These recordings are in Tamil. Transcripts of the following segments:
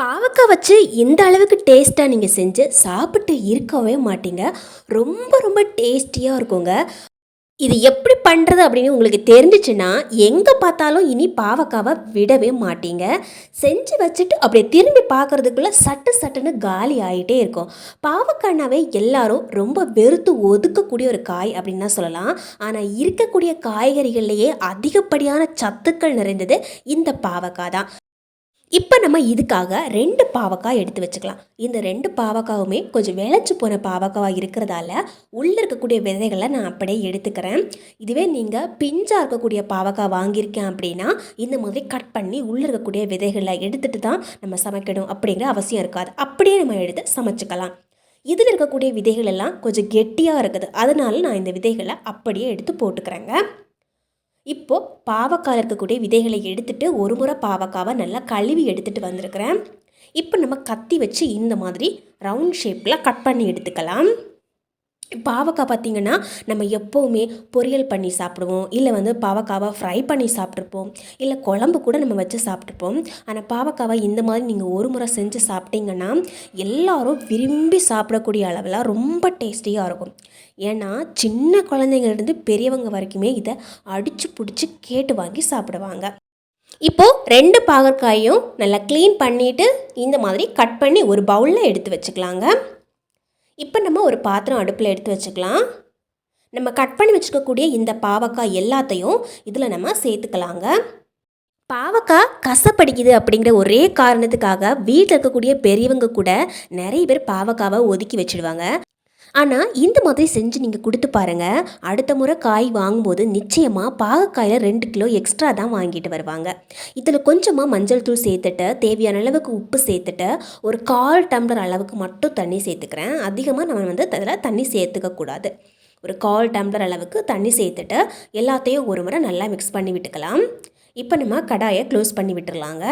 பாவக்காய் வச்சு இந்த அளவுக்கு டேஸ்ட்டாக நீங்கள் செஞ்சு சாப்பிட்டு இருக்கவே மாட்டீங்க. ரொம்ப ரொம்ப டேஸ்டியாக இருக்குங்க. இது எப்படி பண்ணுறது அப்படின்னு உங்களுக்கு தெரிஞ்சிச்சுன்னா எங்கே பார்த்தாலும் இனி பாவக்காவை விடவே மாட்டீங்க. செஞ்சு வச்சுட்டு அப்படியே திரும்பி பார்க்குறதுக்குள்ளே சட்டு சட்டுன்னு காலி ஆகிட்டே இருக்கும். பாவக்காய்னாவே எல்லாரும் ரொம்ப வெறுத்து ஒதுக்கக்கூடிய ஒரு காய் அப்படின்னு தான் சொல்லலாம். ஆனால் இருக்கக்கூடிய காய்கறிகள்லேயே அதிகப்படியான சத்துக்கள் நிறைந்தது இந்த பாவக்காய் தான். இப்போ நம்ம இதுக்காக ரெண்டு பாவக்காய் எடுத்து வச்சுக்கலாம். இந்த ரெண்டு பாவக்காவுமே கொஞ்சம் விளைச்சி போன பாவக்காவாக இருக்கிறதால உள்ளே இருக்கக்கூடிய விதைகளை நான் அப்படியே எடுத்துக்கிறேன். இதுவே நீங்கள் பிஞ்சாக இருக்கக்கூடிய பாவக்காய் வாங்கியிருக்கேன் அப்படின்னா இந்த மாதிரி கட் பண்ணி உள்ளே இருக்கக்கூடிய விதைகளை எடுத்துகிட்டு தான் நம்ம சமைக்கணும் அப்படிங்கிற அவசியம் இருக்காது. அப்படியே நம்ம எடுத்து சமைச்சுக்கலாம். இதில் இருக்கக்கூடிய விதைகள் எல்லாம் கொஞ்சம் கெட்டியாக இருக்குது. அதனால நான் இந்த விதைகளை அப்படியே எடுத்து போட்டுக்கிறேங்க. இப்போது பாவக்காய் இருக்கக்கூடிய விதைகளை எடுத்துட்டு ஒரு முறை பாவக்காவை நல்லா கழுவி எடுத்துகிட்டு வந்திருக்கிறேன். இப்போ நம்ம கத்தி வச்சு இந்த மாதிரி ரவுண்ட் ஷேப்பில் கட் பண்ணி எடுத்துக்கலாம். பாவக்காய் பார்த்திங்கன்னா நம்ம எப்போவுமே பொரியல் பண்ணி சாப்பிடுவோம். இல்லை வந்து பாவக்காவை ஃப்ரை பண்ணி சாப்பிட்ருப்போம் இல்லை குழம்பு கூட நம்ம வச்சு சாப்பிட்ருப்போம் ஆனால் பாவக்காவை இந்த மாதிரி நீங்கள் ஒரு முறை செஞ்சு சாப்பிட்டீங்கன்னா எல்லாரும் விரும்பி சாப்பிடக்கூடிய அளவில் ரொம்ப டேஸ்டியாக இருக்கும். ஏன்னா சின்ன குழந்தைங்கள்லேருந்து பெரியவங்க வரைக்குமே இதை அடித்து பிடிச்சி கேட்டு வாங்கி சாப்பிடுவாங்க. இப்போது ரெண்டு பாகற்காயும் நல்லா க்ளீன் பண்ணிவிட்டு இந்த மாதிரி கட் பண்ணி ஒரு பவுலில் எடுத்து வச்சுக்கலாங்க. இப்போ நம்ம ஒரு பாத்திரம் அடுப்பில் எடுத்து வச்சுக்கலாம். நம்ம கட் பண்ணி வச்சுக்கக்கூடிய இந்த பாவக்காய் எல்லாத்தையும் இதில் நம்ம சேர்த்துக்கலாங்க. பாவக்காய் கசப்படிக்குது அப்படிங்கிற ஒரே காரணத்துக்காக வீட்டில் இருக்கக்கூடிய பெரியவங்க கூட நிறைய பேர் பாவக்காவை ஒதுக்கி வச்சுடுவாங்க. ஆனால் இந்த மாதிரி செஞ்சு நீங்கள் கொடுத்து பாருங்கள் அடுத்த முறை காய் வாங்கும்போது நிச்சயமாக பாகக்காயில் ரெண்டு கிலோ எக்ஸ்ட்ரா தான் வாங்கிட்டு வருவாங்க. இதில் கொஞ்சமாக மஞ்சள் தூள் சேர்த்துட்டு தேவையான அளவுக்கு உப்பு சேர்த்துட்டு ஒரு கால் டம்ளர் அளவுக்கு மட்டும் தண்ணி சேர்த்துக்கிறேன். அதிகமாக நம்ம வந்து அதில் தண்ணி சேர்த்துக்க கூடாது. ஒரு கால் டம்ளர் அளவுக்கு தண்ணி சேர்த்துட்டு எல்லாத்தையும் ஒரு முறை நல்லா மிக்ஸ் பண்ணி விட்டுக்கலாம். இப்போ நம்ம கடாயை க்ளோஸ் பண்ணி விட்டுறலாங்க.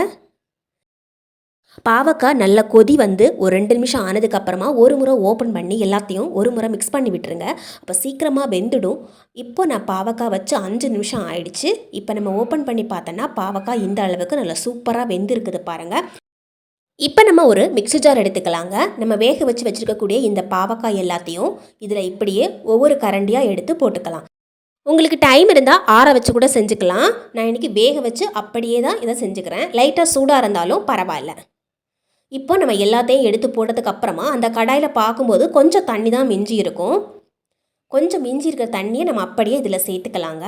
பாவக்காய் நல்ல கொதி வந்து ஒரு ரெண்டு நிமிஷம் ஆனதுக்கப்புறமா ஒரு முறை ஓப்பன் பண்ணி எல்லாத்தையும் ஒரு முறை மிக்ஸ் பண்ணி விட்டுருங்க. அப்போ சீக்கிரமாக வெந்துடும். இப்போ நான் பாவக்காய் வச்சு அஞ்சு நிமிஷம் ஆயிடுச்சு. இப்போ நம்ம ஓப்பன் பண்ணி பார்த்தோன்னா பாவக்காய் இந்த அளவுக்கு நல்லா சூப்பராக வெந்திருக்குது பாருங்கள் இப்போ நம்ம ஒரு மிக்ஸி ஜார் எடுத்துக்கலாங்க. நம்ம வேக வச்சு வச்சுருக்கக்கூடிய இந்த பாவக்காய் எல்லாத்தையும் இதில் இப்படியே ஒவ்வொரு கரண்டியாக எடுத்து போட்டுக்கலாம். உங்களுக்கு டைம் இருந்தால் ஆற வச்சு கூட செஞ்சுக்கலாம். நான் இன்றைக்கி வேக வச்சு அப்படியே தான் இதை செஞ்சுக்கிறேன். லைட்டாக சூடாக இருந்தாலும் பரவாயில்ல. இப்போ நம்ம எல்லாத்தையும் எடுத்து போட்டதுக்கு அப்புறமா அந்த கடாயில் பார்க்கும்போது கொஞ்சம் தண்ணி தான் மிஞ்சி இருக்கும். கொஞ்சம் மிஞ்சி இருக்கிற தண்ணியை நம்ம அப்படியே இதில் சேர்த்துக்கலாங்க.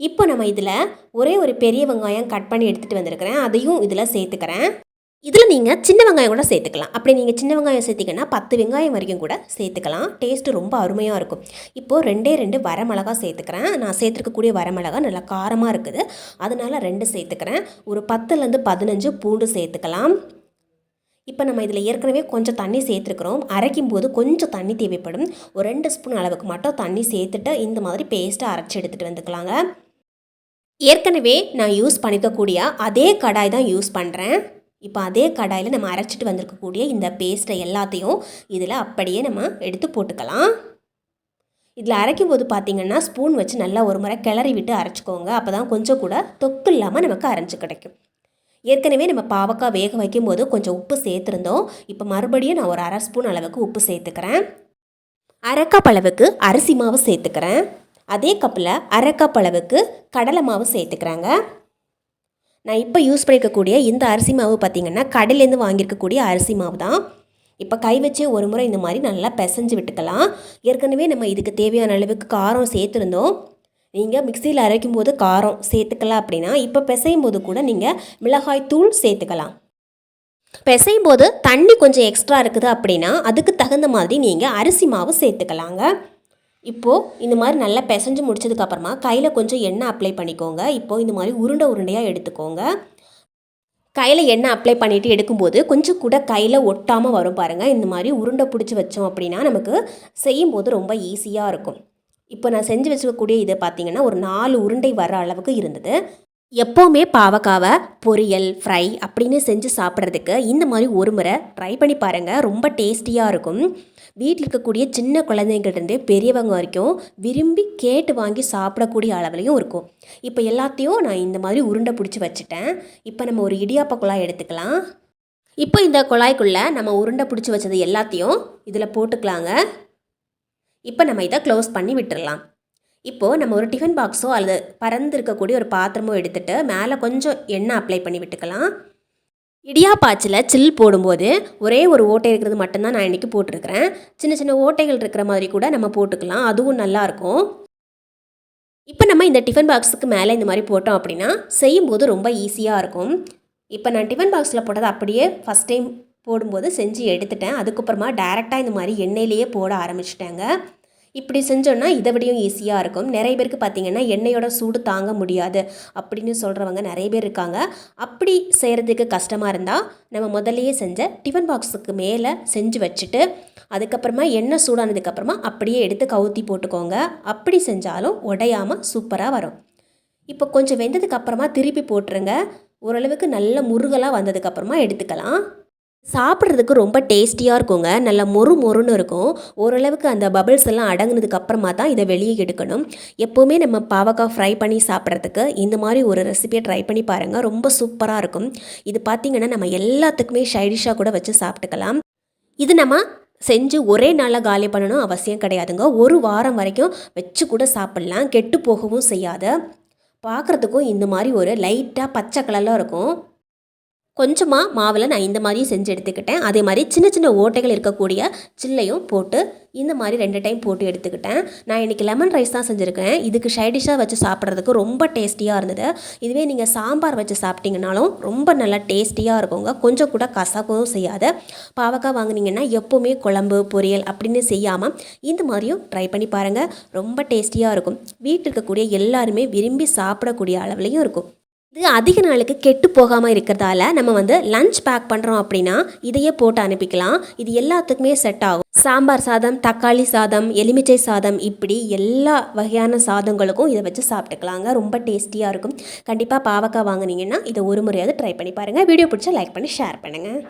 இப்போ நம்ம இதில் ஒரே ஒரு பெரிய வெங்காயம் கட் பண்ணி எடுத்துகிட்டு வந்திருக்கிறேன். அதையும் இதில் சேர்த்துக்கிறேன். இதில் நீங்கள் சின்ன வெங்காயம் கூட சேர்த்துக்கலாம். அப்படி நீங்கள் சின்ன வெங்காயம் சேர்த்திங்கன்னா பத்து வெங்காயம் வரைக்கும் கூட சேர்த்துக்கலாம். டேஸ்ட்டு ரொம்ப அருமையாக இருக்கும். இப்போது ரெண்டே ரெண்டு வரமிளகா சேர்த்துக்கிறேன். நான் சேர்த்துருக்கக்கூடிய வரமிளகா நல்லா காரமாக இருக்குது. அதனால் ரெண்டு சேர்த்துக்கிறேன். ஒரு பத்துலேருந்து பதினஞ்சு பூண்டு சேர்த்துக்கலாம். இப்போ நம்ம இதில் ஏற்கனவே கொஞ்சம் தண்ணி சேர்த்துருக்குறோம். அரைக்கும் போது கொஞ்சம் தண்ணி தேவைப்படும். ஒரு ரெண்டு ஸ்பூன் அளவுக்கு மட்டும் தண்ணி சேர்த்துட்டு இந்த மாதிரி பேஸ்ட்டை அரைச்சி எடுத்துகிட்டு வந்துக்கலாங்க. ஏற்கனவே நான் யூஸ் பண்ணிக்கக்கூடிய அதே கடாய் தான் யூஸ் பண்ணுறேன் இப்போ அதே கடாயில் நம்ம அரைச்சிட்டு வந்திருக்கக்கூடிய இந்த பேஸ்ட்டை எல்லாத்தையும் இதில் அப்படியே நம்ம எடுத்து போட்டுக்கலாம். இதில் அரைக்கும் போது பார்த்திங்கன்னா ஸ்பூன் வச்சு நல்லா ஒரு முறை கிளறி விட்டு அரைச்சிக்கோங்க. அப்போ தான் கொஞ்சம் கூட தொக்கு இல்லாமல் நமக்கு அரைஞ்சு கிடைக்கும். ஏற்கனவே நம்ம பாவக்காய் வேக வைக்கும்போது கொஞ்சம் உப்பு சேர்த்துருந்தோம். இப்போ மறுபடியும் நான் ஒரு அரை ஸ்பூன் அளவுக்கு உப்பு சேர்த்துக்கிறேன். அரை கப் அளவுக்கு அரிசி மாவு சேர்த்துக்கிறேன். அதே கப்பில் அரை கப் அளவுக்கு கடலை மாவு சேர்த்துக்கிறாங்க. நான் இப்போ யூஸ் பண்ணிக்கக்கூடிய இந்த அரிசி மாவு பார்த்திங்கன்னா கடையிலேருந்து வாங்கியிருக்கக்கூடிய அரிசி மாவு தான். இப்போ கை வச்சே ஒரு முறை இந்த மாதிரி நல்லா பிசைஞ்சு விட்டுக்கலாம். ஏற்கனவே நம்ம இதுக்கு தேவையான அளவுக்கு காரம் சேர்த்துருந்தோம். நீங்கள் மிக்சியில் அரைக்கும் போது காரம் சேர்த்துக்கலாம் அப்படின்னா இப்போ பிசையும் போது கூட நீங்கள் மிளகாய் தூள் சேர்த்துக்கலாம். பிசையும் போது தண்ணி கொஞ்சம் எக்ஸ்ட்ரா இருக்குது அப்படின்னா அதுக்கு தகுந்த மாதிரி நீங்கள் அரிசி மாவு சேர்த்துக்கலாங்க. இப்போது இந்த மாதிரி நல்லா பிசைஞ்சு முடிச்சதுக்கப்புறமா கையில் கொஞ்சம் எண்ணெய் அப்ளை பண்ணிக்கோங்க. இப்போது இந்த மாதிரி உருண்டை உருண்டையாக எடுத்துக்கோங்க. கையில் எண்ணெய் அப்ளை பண்ணிவிட்டு எடுக்கும்போது கொஞ்சம் கூட கையில் ஒட்டாமல் வரும் பாருங்கள் இந்த மாதிரி உருண்டை பிடிச்சி வச்சோம் அப்படின்னா நமக்கு செய்யும்போது ரொம்ப ஈஸியாக இருக்கும். இப்போ நான் செஞ்சு வச்சுக்கக்கூடிய இது பார்த்திங்கன்னா ஒரு நாலு உருண்டை வர அளவுக்கு இருந்தது. எப்போவுமே பாவக்காவை பொரியல் ஃப்ரை அப்படின்னு செஞ்சு சாப்பிட்றதுக்கு இந்த மாதிரி ஒரு முறை ட்ரை பண்ணி பாருங்கள் ரொம்ப டேஸ்டியாக இருக்கும். வீட்டில் இருக்கக்கூடிய சின்ன குழந்தைங்கள்டருந்து பெரியவங்க வரைக்கும் விரும்பி கேட்டு வாங்கி சாப்பிடக்கூடிய அளவுலையும் இருக்கும். இப்போ எல்லாத்தையும் நான் இந்த மாதிரி உருண்டை பிடிச்சி வச்சுட்டேன். இப்போ நம்ம ஒரு இடியாப்ப குழாய் எடுத்துக்கலாம். இப்போ இந்த குழாய்க்குள்ளே நம்ம உருண்டை பிடிச்சி வச்சது எல்லாத்தையும் இதில் போட்டுக்கலாங்க. இப்போ நம்ம இதை க்ளோஸ் பண்ணி விட்டுடலாம் இப்போது நம்ம ஒரு டிஃபன் பாக்ஸோ அல்லது பறந்து இருக்கக்கூடிய ஒரு பாத்திரமோ எடுத்துகிட்டு மேலே கொஞ்சம் எண்ணெய் அப்ளை பண்ணி விட்டுக்கலாம். இடியாப்பாச்சில் சில் போடும்போது ஒரே ஒரு ஓட்டை இருக்கிறது மட்டும்தான் நான் இன்றைக்கி போட்டிருக்கிறேன். சின்ன சின்ன ஓட்டைகள் இருக்கிற மாதிரி கூட நம்ம போட்டுக்கலாம். அதுவும் நல்லாயிருக்கும் இப்போ நம்ம இந்த டிஃபன் பாக்ஸுக்கு மேலே இந்த மாதிரி போட்டோம் அப்படின்னா செய்யும்போது ரொம்ப ஈஸியாக இருக்கும். இப்போ நான் டிஃபன் பாக்ஸில் போட்டதை அப்படியே ஃபஸ்ட் டைம் போடும்போது செஞ்சு எடுத்துட்டேன். அதுக்கப்புறமா டேரெக்டாக இந்த மாதிரி எண்ணெயிலேயே போட ஆரம்பிச்சிட்டேங்க. இப்படி செஞ்சோன்னா இதை விடையும் ஈஸியாக இருக்கும். நிறைய பேருக்கு பார்த்தீங்கன்னா எண்ணெயோட சூடு தாங்க முடியாது அப்படின்னு சொல்கிறவங்க நிறைய பேர் இருக்காங்க. அப்படி செய்கிறதுக்கு கஷ்டமாக இருந்தால் நம்ம முதல்லையே செஞ்ச டிஃபன் பாக்ஸுக்கு மேலே செஞ்சு வச்சுட்டு அதுக்கப்புறமா எண்ணெய் சூடானதுக்கப்புறமா அப்படியே எடுத்து கவுத்தி போட்டுக்கோங்க. அப்படி செஞ்சாலும் உடையாமல் சூப்பராக வரும். இப்போ கொஞ்சம் வெந்ததுக்கப்புறமா திருப்பி போட்டுருங்க. ஓரளவுக்கு நல்ல முருகலாக வந்ததுக்கப்புறமா எடுத்துக்கலாம். சாப்பிட்றதுக்கு ரொம்ப டேஸ்டியாக இருக்குங்க. நல்ல மொறு மொறுன்னு இருக்கும். ஓரளவுக்கு அந்த பபிள்ஸ் எல்லாம் அடங்கினதுக்கு அப்புறமா தான் இதை வெளியே எடுக்கணும். எப்போவுமே நம்ம பாவக்காய் ஃப்ரை பண்ணி சாப்பிட்றதுக்கு இந்த மாதிரி ஒரு ரெசிபியை ட்ரை பண்ணி பாருங்கள் ரொம்ப சூப்பராக இருக்கும். இது பார்த்திங்கன்னா நம்ம எல்லாத்துக்குமே ஷைடிஷாக கூட வச்சு சாப்பிட்டுக்கலாம். இது நம்ம செஞ்சு ஒரே நாளில் காலி பண்ணணும் அவசியம் கிடையாதுங்க. ஒரு வாரம் வரைக்கும் வச்சு கூட சாப்பிட்லாம். கெட்டு போகவும் செய்யாத. பார்க்குறதுக்கும் இந்த மாதிரி ஒரு லைட்டாக பச்சை கலரில் இருக்கும். கொஞ்சமாக மாவில் நான் இந்த மாதிரி செஞ்சு எடுத்துக்கிட்டேன். அதே மாதிரி சின்ன சின்ன ஓட்டைகள் இருக்கக்கூடிய சில்லையும் போட்டு இந்த மாதிரி ரெண்டு டைம் போட்டு எடுத்துக்கிட்டேன். நான் இன்றைக்கி லெமன் ரைஸ் தான் செஞ்சுருக்கேன். இதுக்கு சைடிஷாக வச்சு சாப்பிட்றதுக்கு ரொம்ப டேஸ்டியாக இருந்தது. இதுவே நீங்கள் சாம்பார் வச்சு சாப்பிட்டீங்கனாலும் ரொம்ப நல்லா டேஸ்டியாக இருக்குங்க. கொஞ்சம் கூட கசக்கவும் செய்யாது. பாவக்காய் வாங்கினீங்கன்னா எப்போவுமே குழம்பு பொரியல் அப்படின்னு செய்யாமல் இந்த மாதிரியும் ட்ரை பண்ணி பாருங்கள் ரொம்ப டேஸ்டியாக இருக்கும். வீட்டில் இருக்கக்கூடிய எல்லாருமே விரும்பி சாப்பிடக்கூடிய அளவுலையும் இருக்கும். இது அதிக நாளுக்கு கெட்டு போகாமல் இருக்கிறதால நம்ம வந்து லஞ்ச் பேக் பண்ணுறோம் அப்படின்னா இதையே போட்டு அனுப்பிக்கலாம். இது எல்லாத்துக்குமே செட் ஆகும். சாம்பார் சாதம் தக்காளி சாதம் எலுமிச்சை சாதம் இப்படி எல்லா வகையான சாதங்களுக்கும் இதை வச்சு சாப்பிட்டுக்கலாங்க. ரொம்ப டேஸ்டியாக இருக்கும். கண்டிப்பாக பாவக்காய் வாங்கினீங்கன்னா இதை ஒரு முறையாவது ட்ரை பண்ணி பாருங்கள் வீடியோ பிடிச்சா லைக் பண்ணி ஷேர் பண்ணுங்கள்